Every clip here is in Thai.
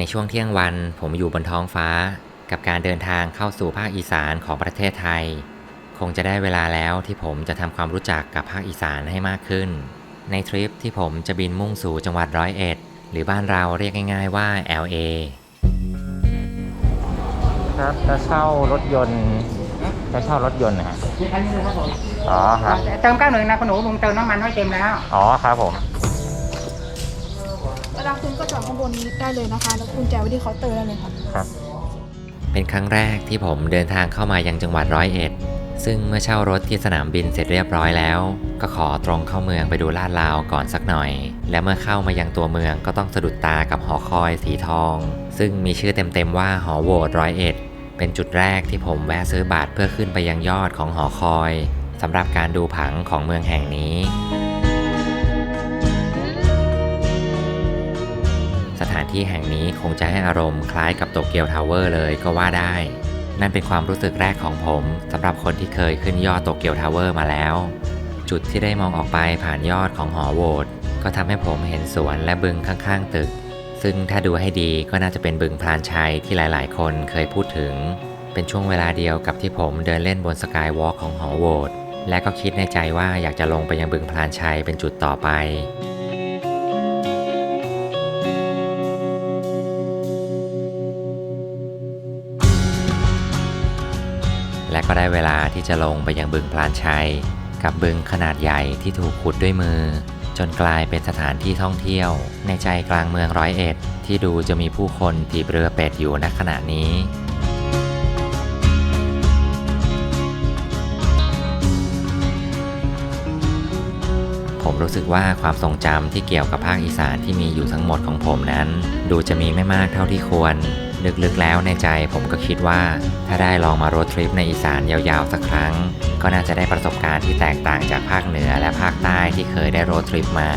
ในช่วงเที่ยงวันผมอยู่บนท้องฟ้า กับการเดินทางเข้าสู่ภาคอีสานของประเทศไทย คงจะได้เวลาแล้วที่ผมจะทำความรู้จักกับภาคอีสานให้มากขึ้น ในทริปที่ผมจะบินมุ่งสู่จังหวัดร้อยเอ็ด หรือบ้านเราเรียกง่าย ๆว่า LA ครับจะเช่ารถยนต์จะเช่ารถยนต์นะฮะมีคันนี้เลยครับผมอ๋อครับเติมเก้าหนึ่งนะคุณหนูลุงเติมน้ำมันไว้เต็มแล้ว อ๋อครับผม เวลาคุณก็จอดข้างบนนี้ได้เลยนะคะแล้วกุญแจไว้ที่เคาน์เตอร์ได้เลยค่ะครับ เป็นครั้งแรกที่ผมเดินทางเข้ามายังจังหวัดร้อยเอ็ด ซึ่งเมื่อเช่ารถที่สนามบินเสร็จเรียบร้อยแล้ว ก็ขอตรงเข้าเมืองไปดูลาดราวก่อนสักหน่อย และเมื่อเข้ามายังตัวเมืองก็ต้องสะดุดตากับหอคอยสีทอง ซึ่งมีชื่อเต็มๆว่าหอโวตร้อยเอ็ดเป็นจุดแรกที่ผมแวะซื้อบัตรเพื่อขึ้นไปยังยอดของหอคอยสำหรับการดูผังของเมืองแห่งนี้ สถานที่แห่งนี้คงจะให้อารมณ์คล้ายกับโตเกียวทาวเวอร์เลยก็ว่าได้ นั่นเป็นความรู้สึกแรกของผมสำหรับคนที่เคยขึ้นยอดโตเกียวทาวเวอร์มาแล้ว จุดที่ได้มองออกไปผ่านยอดของหอโหวตก็ทำให้ผมเห็นสวนและบึงข้างๆตึก ซึ่งถ้าดูให้ดีก็น่าจะเป็นบึงพลานชัยที่หลายๆ คนเคยพูดถึง เป็นช่วงเวลาเดียวกับที่ผมเดินเล่นบนสกายวอล์กของหอโหวตและก็คิดในใจว่าอยากจะลงไปยังบึงพลานชัยเป็นจุดต่อไป ก็ได้เวลาที่จะลงไปยังบึงพลานชัย กับบึงขนาดใหญ่ที่ถูกขุดด้วยมือ จนกลายเป็นสถานที่ท่องเที่ยว ในใจกลางเมืองร้อยเอ็ด ที่ดูจะมีผู้คนถีบเรือเป็ดอยู่ณขณะนี้ผมรู้สึกว่าความทรงจำที่เกี่ยวกับภาคอีสานที่มีอยู่ทั้งหมดของผมนั้น ดูจะมีไม่มากเท่าที่ควร ลึกๆแล้วในใจผมก็คิดว่า ถ้าได้ลองมาโรดทริปในอีสานยาวๆสักครั้ง ก็น่าจะได้ประสบการณ์ที่แตกต่างจากภาคเหนือและภาคใต้ที่เคยได้โรดทริปมา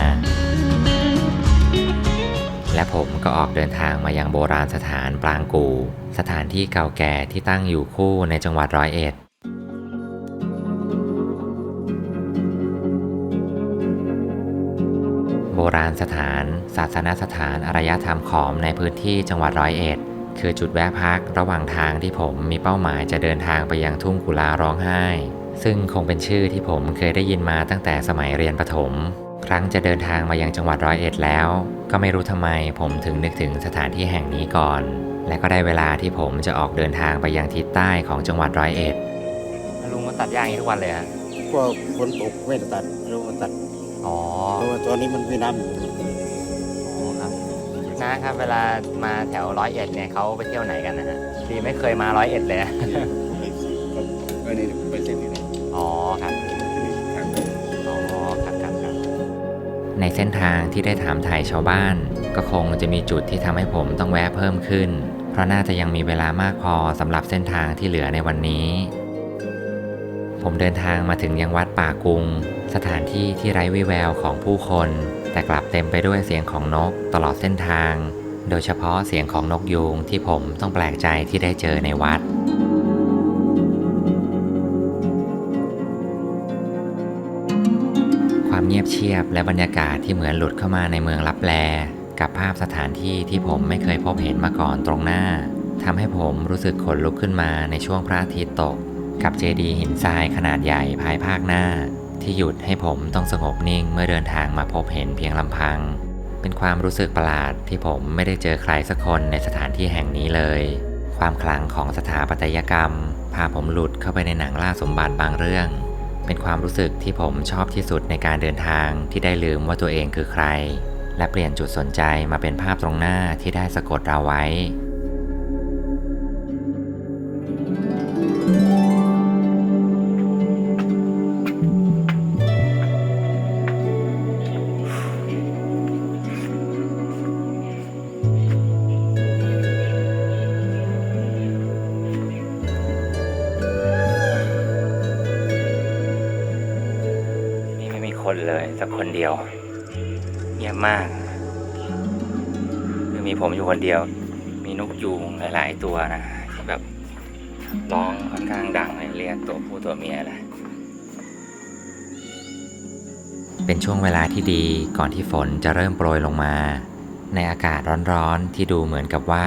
และผมก็ออกเดินทางมายังโบราณสถานปรางกู สถานที่เก่าแก่ที่ตั้งอยู่คู่ในจังหวัดร้อยเอ็ดโบราณสถาน ศาสนสถานอารยธรรมขอมในพื้นที่จังหวัดร้อยเอ็ด คือจุดแวะพักระหว่างทางที่ผมมีเป้าหมายจะเดินทางไปยังทุ่งกุลาร้องไห้ ซึ่งคงเป็นชื่อที่ผมเคยได้ยินมาตั้งแต่สมัยเรียนประถม ครั้งจะเดินทางมายังจังหวัดร้อยเอ็ดแล้ว ก็ไม่รู้ทำไมผมถึงนึกถึงสถานที่แห่งนี้ก่อน และก็ได้เวลาที่ผมจะออกเดินทางไปยังทิศใต้ของจังหวัดร้อยเอ็ดลุงก็ตัดย่างทุกวันเลยฮะกลัวฝนตกไม่ได้ตัดเราก็ตัดอ๋อเพราะว่าตอนนี้มันมีน้ำอยู่ครับ นะครับเวลามาแถวร้อยเอ็ดเนี่ยเขาไปเที่ยวไหนกันนะฮะดีไม่เคยมาร้อยเอ็ดเลยไปก็นี่ไปเส้นนี้นะอ๋อครับ ครับอ๋อครับครับครับ ในเส้นทางที่ได้ถามถ่ายชาวบ้าน ก็คงจะมีจุดที่ทำให้ผมต้องแวะเพิ่มขึ้น เพราะน่าจะยังมีเวลามากพอสำหรับเส้นทางที่เหลือในวันนี้ ผมเดินทางมาถึงยังวัดป่ากุง สถานที่ที่ไร้วิแววของผู้คน แต่กลับเต็มไปด้วยเสียงของนกตลอดเส้นทาง โดยเฉพาะเสียงของนกยูงที่ผมต้องแปลกใจที่ได้เจอในวัดความเงียบเชียบและบรรยากาศที่เหมือนหลุดเข้ามาในเมืองลับแล กับภาพสถานที่ที่ผมไม่เคยพบเห็นมาก่อนตรงหน้าทำให้ผมรู้สึกขนลุกขึ้นมาในช่วงพระอาทิตย์ตก กับเจดีย์หินทรายขนาดใหญ่ภายภาคหน้า ที่หยุดให้ผมต้องสงบนิ่งเมื่อเดินทางมาพบเห็นเพียงลำพัง เป็นความรู้สึกประหลาดที่ผมไม่ได้เจอใครสักคนในสถานที่แห่งนี้เลย ความขลังของสถาปัตยกรรม พาผมหลุดเข้าไปในหนังล่าสมบัติบางเรื่อง เป็นความรู้สึกที่ผมชอบที่สุดในการเดินทางที่ได้ลืมว่าตัวเองคือใคร และเปลี่ยนจุดสนใจมาเป็นภาพตรงหน้าที่ได้สะกดเราไว้ สักคนเดียว เงียบมากคือมีผมอยู่คนเดียว มีนกยูงหลาย ๆ ตัวนะที่แบบร้องค่อนข้างดังเลยเรียกตัวผู้ตัวเมียนะเป็นช่วงเวลาที่ดีก่อนที่ฝนจะเริ่มโปรยลงมา ในอากาศร้อนๆที่ดูเหมือนกับว่า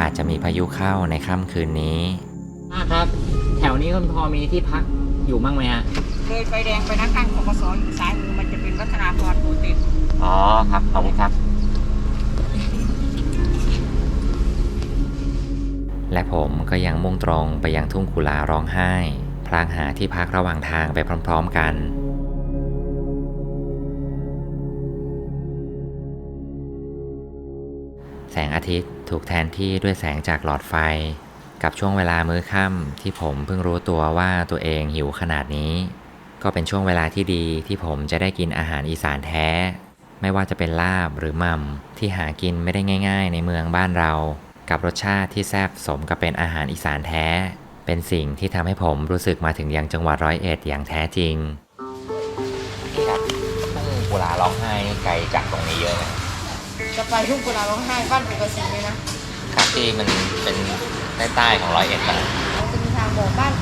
อาจจะมีพายุเข้าในค่ำคืนนี้ครับ แถวนี้คุณพอมีที่พักอยู่บ้างไหมฮะ เลยไฟแดงไปนะข้างกกสอยู่ซ้ายมือมัน วัฒนาพรโปรตีนอ๋อครับ ขอบคุณครับ และผมก็ยังมุ่งตรงไปยังทุ่งกุลาร้องไห้ พลางหาที่พักระหว่างทางไปพร้อมๆกันแสงอาทิตย์ถูกแทนที่ด้วยแสงจากหลอดไฟ กับช่วงเวลามื้อค่ำที่ผมเพิ่งรู้ตัวว่าตัวเองหิวขนาดนี้ ก็เป็นช่วงเวลาที่ดีที่ผมจะได้กินอาหารอีสานแท้ ไม่ว่าจะเป็นลาบหรือหม่ำที่หากินไม่ได้ง่าย ๆ ในเมืองบ้านเรา กับรสชาติที่แซ่บสมกับเป็นอาหารอีสานแท้ เป็นสิ่งที่ทำให้ผมรู้สึกมาถึงยังจังหวัดร้อยเอ็ดอย่างแท้จริงนี่ครับทุ่งกุลาร้องไห้ไกลจากตรงนี้เยอะนะจะไปทุ่งกุลาร้องไห้บ้านปกติเลยนะครับที่มันเป็นใต้ๆของร้อยเอ็ดนะมันจะมีทางบอกบ้าน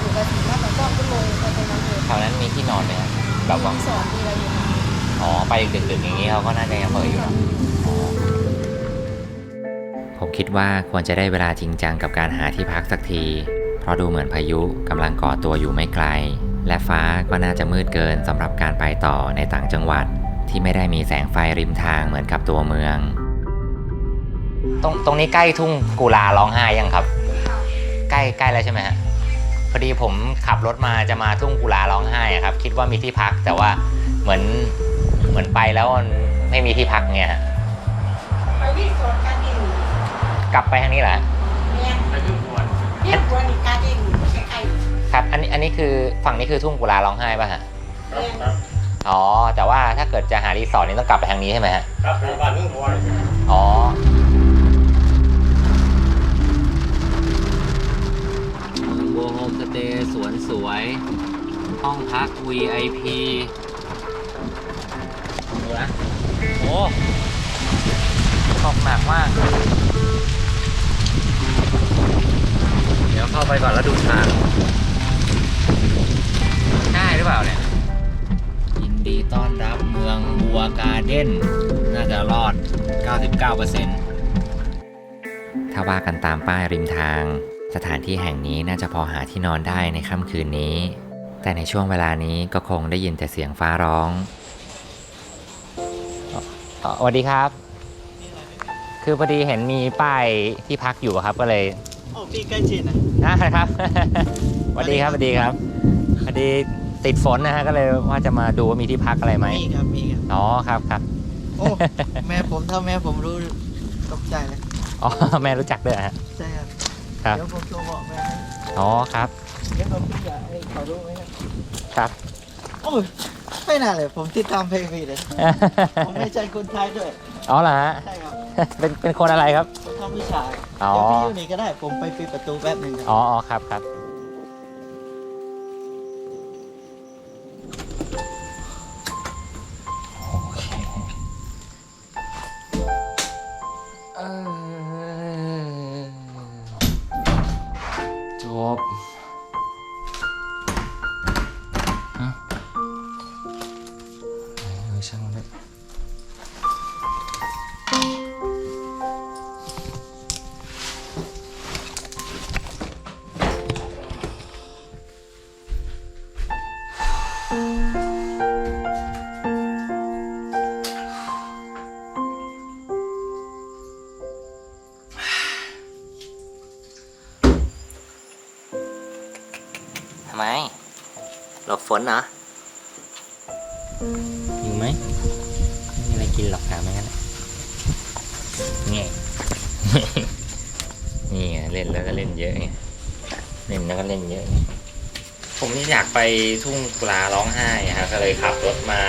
แบบว่ามีสอนมีอะไรอยู่นะอ๋อไปดึกๆอย่างนี้เขาก็น่าจะยังเปิดอยู่นะอ๋อผมคิดว่าควรจะได้เวลาจริงจังกับการหาที่พักสักที เพราะดูเหมือนพายุกำลังก่อตัวอยู่ไม่ไกล และฟ้าก็น่าจะมืดเกินสำหรับการไปต่อในต่างจังหวัด ที่ไม่ได้มีแสงไฟริมทางเหมือนกับตัวเมือง ตรงตรงนี้ใกล้ทุ่งกุลาร้องไห้ยังครับ ใกล้ใกล้แล้วใช่ไหมฮะ พอดีผมขับรถมาจะมาทุ่งกุลาร้องไห้อะครับ คิดว่ามีที่พักแต่ว่าเหมือนเหมือนไปแล้วมันไม่มีที่พักเนี่ยฮะไปวิ่งสวนการดินกลับไปทางนี้แหละเนี่ยเรียกวนอีกการดินใกล้ครับ อันนี้อันนี้คือฝั่งนี้คือทุ่งกุลาร้องไห้ป่ะฮะๆเรียนอ๋อแต่ว่าถ้าเกิดจะหารีสอร์ทนี่ต้องกลับไปทางนี้ใช่ไหมฮะครับในบ้านนี่พออ๋อ บัวโฮ มสเตย์สวนสวย ห้องพัก VIP ดูนะโอ้ตกหนักมาก เดี๋ยวเข้าไปก่อนแล้วดูทางได้หรือเปล่าเนี่ย ยินดีต้อนรับเมืองบัวการ์เด้น น่าจะรอด 99%ถ้าว่ากันตามป้ายริมทาง สถานที่แห่งนี้น่าจะพอหาที่นอนได้ในค่ำคืนนี้ แต่ในช่วงเวลานี้ก็คงได้ยินแต่เสียงฟ้าร้องอ๋อสวัสดีครับ คือพอดีเห็นมีป้ายที่พักอยู่ครับก็เลยโอ้พี่ใกล้ชิดนะนะครับสวัสดีครับสวัสดีครับพอดีติดฝนนะฮะก็เลยว่าจะมาดูว่ามีที่พักอะไรไหมมีครับมีครับอ๋อครับครับโอ้แม่ผมถ้าแม่ผมรู้ตกใจเลยอ๋อแม่รู้จักด้วยเหรอฮะใช่ครับ ครับ เดี๋ยวผมโทรบอกแม่ให้อ๋อครับ เดี๋ยวผมอยากให้เขารู้ไหมครับครับ โอ้ยไม่น่าเลยผมติดตามเพลงพี่เลย ผมไม่ใช่คนไทยด้วย อ๋อเหรอฮะ ใช่ครับเป็นเป็นคนอะไรครับ ผมทำวิชาอ๋อ เดี๋ยวพี่อยู่นี่ก็ได้ ผมไปปิดประตูแป๊บหนึ่งครับ อ๋ออ๋อครับครับ ฝนเหรออยู่ไหมไม่มีอะไรกินหรอกถามไม่งั้นน่ะนี่นี่ไงเล่นแล้วก็เล่นเยอะไงเล่นแล้วก็เล่นเยอะไงผมนี่อยากไปทุ่งกุลาร้องไห้อะครับก็เลยขับรถมา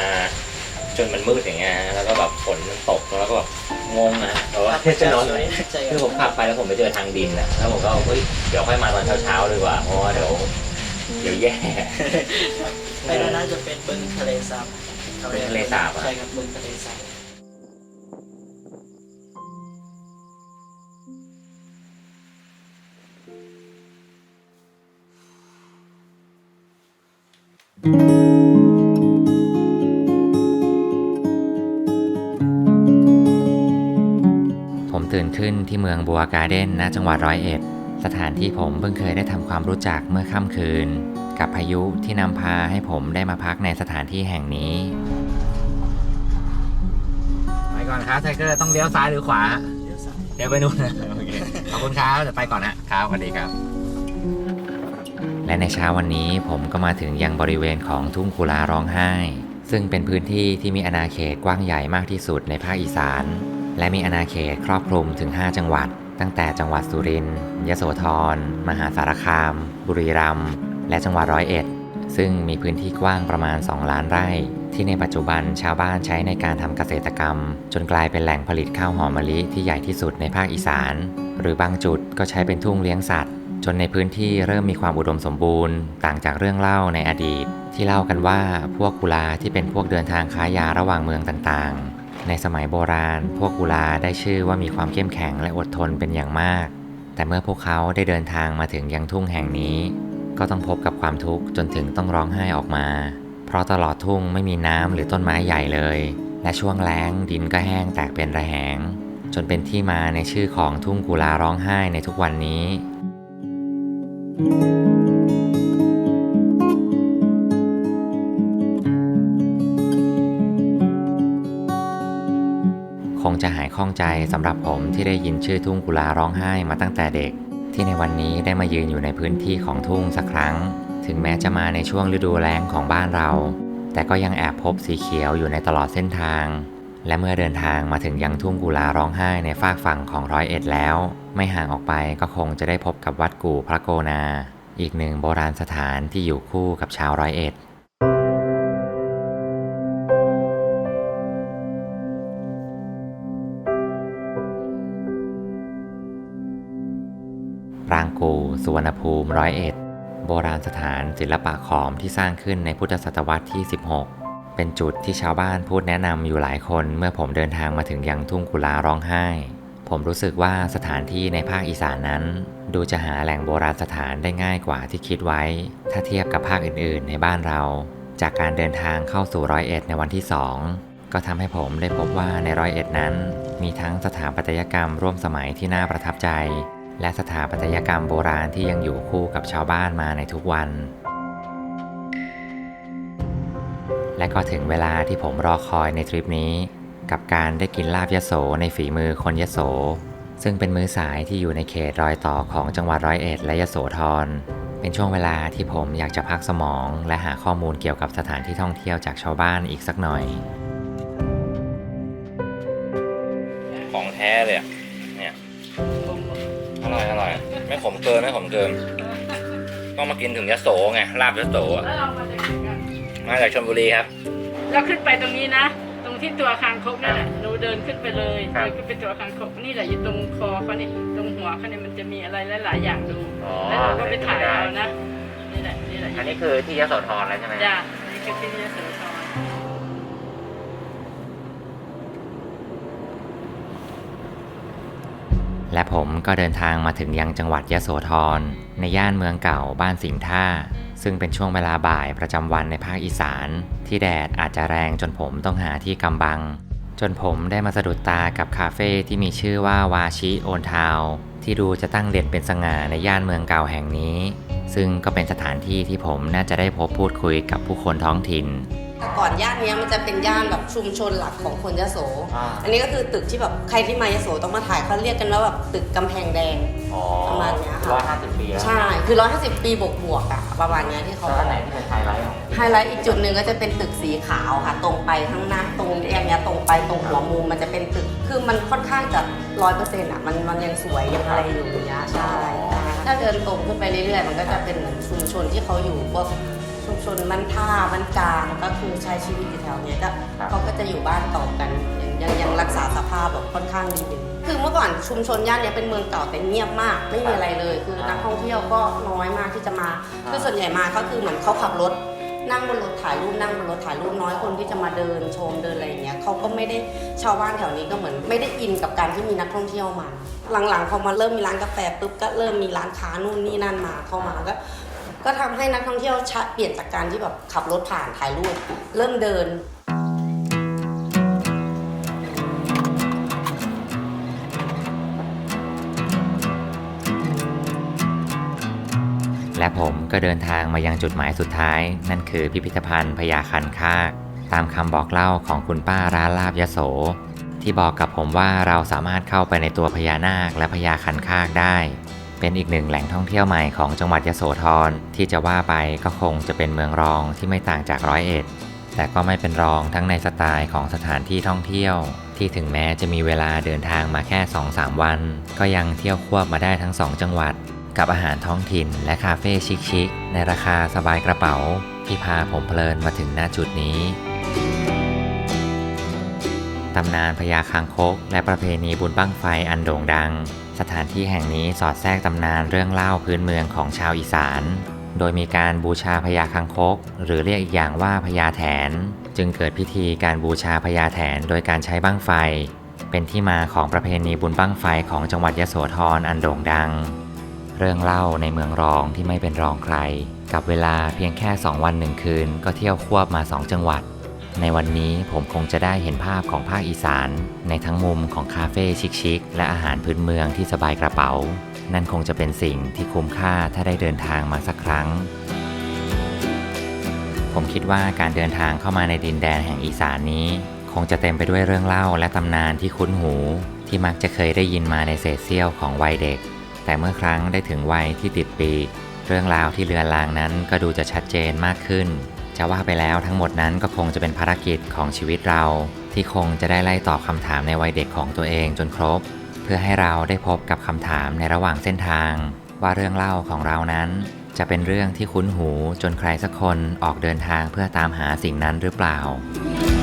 จนมันมืดอย่างเงี้ยฮะแล้วก็แบบฝนมันตกแล้วก็แบบงงนะแต่ว่าจะนอนไหนใช่คคือรับผมขับไปแล้วผมไปเจอทางดินอะแล้วผมก็เฮ้ยเดี๋ยวค่อยมาตอนเช้าๆดีกว่าเพราะว่าเดี๋ยว เดี๋ยวแย่ ไปแล้วน่าจะเป็นบึงทะเลสาบบึงทะเลสาบอะ ใช่ครับบึงทะเลสาบเนขึ้นที่เมืองบัวการ์เด้นณจังหวัดร้อยเอ็ด สถานที่ผมเพิ่งเคยได้ทำความรู้จักเมื่อค่ำคืน กับพายุที่นำพาให้ผมได้มาพักในสถานที่แห่งนี้ไปก่อนครับไทเกอร์ต้องเลี้ยวซ้ายหรือขวาเดี๋ยวสายเดี๋ยวไปนู่นโอเคขอบคุณครับเดี๋ยวไปก่อนนะครับสวัสดีครับ และในเช้าวันนี้ผมก็มาถึงยังบริเวณของทุ่งกุลาร้องไห้ ซึ่งเป็นพื้นที่ที่มีอาณาเขตกว้างใหญ่มากที่สุดในภาคอีสาน และมีอาณาเขตครอบคลุมถึง 5 จังหวัด ตั้งแต่จังหวัดสุรินทร์ยโสธร มหาสารคาม บุรีรัมย์ และจังหวัดร้อยเอ็ด ซึ่งมีพื้นที่กว้างประมาณ 2 ล้านไร่ ที่ในปัจจุบันชาวบ้านใช้ในการทำเกษตรกรรม จนกลายเป็นแหล่งผลิตข้าวหอมมะลิที่ใหญ่ที่สุดในภาคอีสาน หรือบางจุดก็ใช้เป็นทุ่งเลี้ยงสัตว์ จนในพื้นที่เริ่มมีความอุดมสมบูรณ์ ต่างจากเรื่องเล่าในอดีต ที่เล่ากันว่าพวกกุลาที่เป็นพวกเดินทางค้ายาระหว่างเมืองต่างๆ ในสมัยโบราณ พวกกุลาได้ชื่อว่ามีความเข้มแข็งและอดทนเป็นอย่างมาก แต่เมื่อพวกเขาได้เดินทางมาถึงยังทุ่งแห่งนี้ ก็ต้องพบกับความทุกข์จนถึงต้องร้องไห้ออกมา เพราะตลอดทุ่งไม่มีน้ำหรือต้นไม้ใหญ่เลย และช่วงแล้งดินก็แห้งแตกเป็นระแหง จนเป็นที่มาในชื่อของทุ่งกุลาร้องไห้ในทุกวันนี้ งจะหายข้องใจสำหรับผมที่ได้ยินชื่อทุ่งกุลาร้องไห้มาตั้งแต่เด็ก ที่ในวันนี้ได้มายืนอยู่ในพื้นที่ของทุ่งสักครั้ง ถึงแม้จะมาในช่วงฤดูแล้งของบ้านเรา แต่ก็ยังแอบพบสีเขียวอยู่ในตลอดเส้นทาง และเมื่อเดินทางมาถึงยังทุ่งกุลาร้องไห้ในฝากฝั่งของร้อยเอ็ดแล้ว ไม่ห่างออกไปก็คงจะได้พบกับวัดกู่พระโกนา อีกหนึ่งโบราณสถานที่อยู่คู่กับชาวร้อยเอ็ด สุวรรณภูมิร้อยเอ็ดโบราณสถานศิลปะขอมที่สร้างขึ้นในพุทธศตวรรษที่ 16 เป็นจุดที่ชาวบ้านพูดแนะนำอยู่หลายคนเมื่อผมเดินทางมาถึงยังทุ่งกุลาร้องไห้ ผมรู้สึกว่าสถานที่ในภาคอีสานนั้น ดูจะหาแหล่งโบราณสถานได้ง่ายกว่าที่คิดไว้ ถ้าเทียบกับภาคอื่นๆ ในบ้านเรา จากการเดินทางเข้าสู่ร้อยเอ็ดในวันที่2ก็ทำให้ผมได้พบว่าในร้อยเอ็ดนั้น มีทั้งสถาปัตยกรรมร่วมสมัยที่น่าประทับใจ และสถาปัตยกรรมโบราณที่ยังอยู่คู่กับชาวบ้านมาในทุกวัน และก็ถึงเวลาที่ผมรอคอยในทริปนี้ กับการได้กินลาบยโสในฝีมือคนยโส ซึ่งเป็นมื้อสายที่อยู่ในเขตรอยต่อของจังหวัดร้อยเอ็ดและยะโสธรเป็นช่วงเวลาที่ผมอยากจะพักสมอง และหาข้อมูลเกี่ยวกับสถานที่ท่องเที่ยวจากชาวบ้านอีกสักหน่อย เกินไม่ขมเกิน ต้องมากินถึงยโสไงลาบยโสอะแล้วเรามาจากไหนกันมาจากชลบุรีครับ เราขึ้นไปตรงนี้นะ ตรงที่ตัวคางคกนี่แหละหนูเดินขึ้นไปเลยครับ เดินขึ้นไปตัวคางคกนี่แหละอยู่ตรงคอเขาเนี่ยตรงหัวเขาเนี่ยมันจะมีอะไรหลายๆอย่างดูแล้วเราก็ไปถ่ายเอานะนี่แหละนี่แหละอันนี้คือที่ยโสธรแล้วใช่ไหมจ้านี่คือที่นี่สุนทร และผมก็เดินทางมาถึงยังจังหวัดยะโสธร ในย่านเมืองเก่าบ้านสิงห์ท่า ซึ่งเป็นช่วงเวลาบ่ายประจำวันในภาคอีสาน ที่แดดอาจจะแรงจนผมต้องหาที่กำบัง จนผมได้มาสะดุดตากับคาเฟ่ที่มีชื่อว่าวาชิโอนทาวที่ดูจะตั้งเด่นเป็นสง่าในย่านเมืองเก่าแห่งนี้ ซึ่งก็เป็นสถานที่ที่ผมน่าจะได้พบพูดคุยกับผู้คนท้องถิ่น แต่ก่อนย่านเนี้ยมันจะเป็นย่านแบบชุมชนหลักของคนยโส อ่า อันนี้ก็คือตึกที่แบบใครที่มายโสต้องมาถ่ายเขาเรียกกันว่าแบบตึกกำแพงแดงประมาณเนี้ยค่ะ ร้อยห้าสิบปีแล้วใช่ คือ 150 ปีบวกบวกๆอะประมาณเนี้ยที่เขา แล้วอันไหนที่เป็นไฮไลท์ของไฮไลท์อีกจุดหนึ่งก็จะเป็นตึกสีขาวค่ะ ตรงไปข้างหน้าตรงแยกเนี้ยตรงไปตรงหัวมุมมันจะเป็นตึก คือมันค่อนข้างจะร้อยเปอร์เซ็นต์อะมันมันยังสวยยังอะไรอยู่อย่างเงี้ยใช่ถ้าเดินตรงขึ้นไปเรื่อยๆ มันก็จะเป็นชุมชนที่เขาอยู่พวก ชุมชนบ้านท่าบ้านกลางก็คือใช้ชีวิตอยู่แถวเนี้ยก็เขาก็จะอยู่บ้านเก่ากันยังยังยังรักษาสภาพแบบค่อนข้างดีอยู่คือเมื่อก่อนชุมชนย่านเนี้ยเป็นเมืองเก่าแต่เงียบมาก ไม่มีอะไรเลย คือนักท่องเที่ยวก็น้อยมากที่จะมาคือส่วนใหญ่มาก็คือเหมือนเขาขับรถนั่งบนรถถ่ายรูปนั่งบนรถถ่ายรูปน้อยคนที่จะมาเดินชมเดินอะไรอย่างเงี้ยเขาก็ไม่ได้ชาวบ้านแถวนี้ก็เหมือน ไม่ได้อินกับการที่มีนักท่องเที่ยวมา หลังๆพอมาเริ่มมีร้านกาแฟปุ๊บก็เริ่มมีร้านค้านู่นนี่นั่นมาเข้ามาก็ ก็ทำให้นักท่องเที่ยวเปลี่ยนจากการที่แบบขับรถผ่านถ่ายรูปเริ่มเดินและผมก็เดินทางมายังจุดหมายสุดท้าย นั่นคือพิพิธภัณฑ์พญาคันคากตามคำบอกเล่าของคุณป้าร้านลาบยโส ที่บอกกับผมว่าเราสามารถเข้าไปในตัวพญานาคและพญาคันคากได้ เป็นอีกหนึ่งแหล่งท่องเที่ยวใหม่ของจังหวัดยโสธรที่จะว่าไปก็คงจะเป็นเมืองรองที่ไม่ต่างจากร้อยเอ็ด แต่ก็ไม่เป็นรองทั้งในสไตล์ของสถานที่ท่องเที่ยว ที่ถึงแม้จะมีเวลาเดินทางมาแค่ 2-3 วัน ก็ยังเที่ยวควบมาได้ทั้ง 2 จังหวัด กับอาหารท้องถิ่นและคาเฟ่ชิคๆในราคาสบายกระเป๋า ที่พาผมเพลินมาถึงหน้าจุดนี้ตำนานพญาคางคกและประเพณีบุญบั้งไฟอันโด่งดัง สถานที่แห่งนี้สอดแทรกตำนานเรื่องเล่าพื้นเมืองของชาวอีสาน โดยมีการบูชาพญาคังคก หรือเรียกอีกอย่างว่าพญาแถน จึงเกิดพิธีการบูชาพญาแถนโดยการใช้บั้งไฟ เป็นที่มาของประเพณีบุญบั้งไฟของจังหวัดยโสธรอันโด่งดัง เรื่องเล่าในเมืองรองที่ไม่เป็นรองใคร กับเวลาเพียงแค่ 2 วันหนึ่งคืนก็เที่ยวควบมา 2 จังหวัด ในวันนี้ผมคงจะได้เห็นภาพของภาคอีสาน ในทั้งมุมของคาเฟ่ชิคๆและอาหารพื้นเมืองที่สบายกระเป๋า นั่นคงจะเป็นสิ่งที่คุ้มค่าถ้าได้เดินทางมาสักครั้ง ผมคิดว่าการเดินทางเข้ามาในดินแดนแห่งอีสานนี้ คงจะเต็มไปด้วยเรื่องเล่าและตำนานที่คุ้นหู ที่มักจะเคยได้ยินมาในเศษเสี้ยวของวัยเด็ก แต่เมื่อครั้งได้ถึงวัยที่ติดปี เรื่องราวที่เลือนลางนั้นก็ดูจะชัดเจนมากขึ้น จะว่าไปแล้วทั้งหมดนั้นก็คงจะเป็นภารกิจของชีวิตเรา ที่คงจะได้ไล่ตอบคำถามในวัยเด็กของตัวเองจนครบ เพื่อให้เราได้พบกับคำถามในระหว่างเส้นทาง ว่าเรื่องเล่าของเรานั้น จะเป็นเรื่องที่คุ้นหูจนใครสักคนออกเดินทางเพื่อตามหาสิ่งนั้นหรือเปล่า「